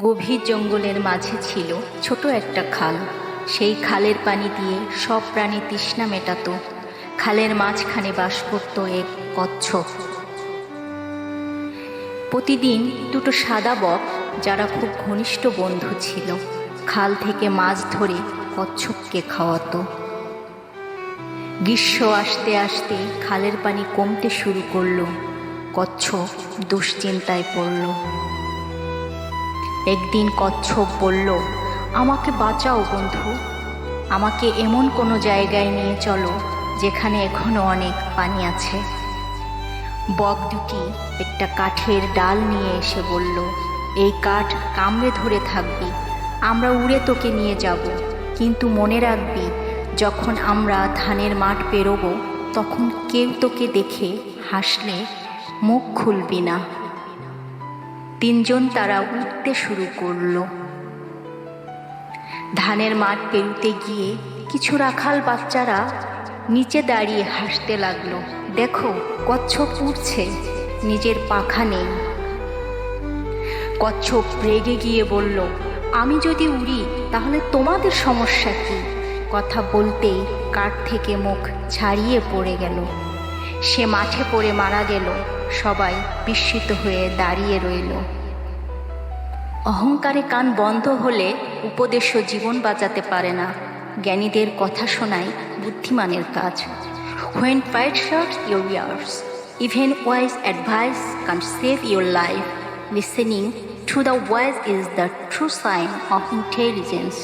গভীর জঙ্গলের মাঝে ছিল ছোট একটা খাল। সেই খালের পানি দিয়ে সব প্রাণী তৃষ্ণা মেটাতো। খালের মাঝখানে বাস করত এক কচ্ছপ। প্রতিদিন দুটো সাদা বক, যারা খুব ঘনিষ্ঠ বন্ধু ছিল, খাল থেকে মাছ ধরে কচ্ছপকে খাওয়াতো। গ্রীষ্ম আসতে আসতে খালের পানি কমতে শুরু করল। কচ্ছপ দুশ্চিন্তায় পড়ল। একদিন কচ্ছপ বলল, আমাকে বাঁচাও বন্ধু। আমাকে এমন কোনো জায়গায় নিয়ে চলো, যেখানে এখনও অনেক পানি আছে। বক দুটি একটা কাঠের ডাল নিয়ে এসে বলল, এই কাঠ কামড়ে ধরে থাকবি, আমরা উড়ে তোকে নিয়ে যাব। কিন্তু মনে রাখবি, যখন আমরা ধানের মাঠ পেরোবো, তখন কেউ তোকে দেখে হাসলে মুখ খুলবি না। তিনজন তারা উঠতে শুরু করল। ধানের মাঠ পেরুতে গিয়ে কিছু রাখাল বাচ্চারা নিচে দাঁড়িয়ে হাসতে লাগল। দেখো, কচ্ছপ উঠছে নিজের পাখা নেই। কচ্ছপ রেগে গিয়ে বলল, আমি যদি উড়ি, তাহলে তোমাদের সমস্যা কি? কথা বলতেই কাঠ থেকে মুখ ছাড়িয়ে পড়ে গেল। সে মাঠে পড়ে মারা গেল। সবাই বিস্মিত হয়ে দাঁড়িয়ে রইল। অহংকারে কান বন্ধ হলে উপদেশও জীবন বাঁচাতে পারে না। জ্ঞানীদের কথা শোনাই বুদ্ধিমানের কাজ। When fight shirt your years even wise advice can save your life listening to the wise is the true sign of intelligence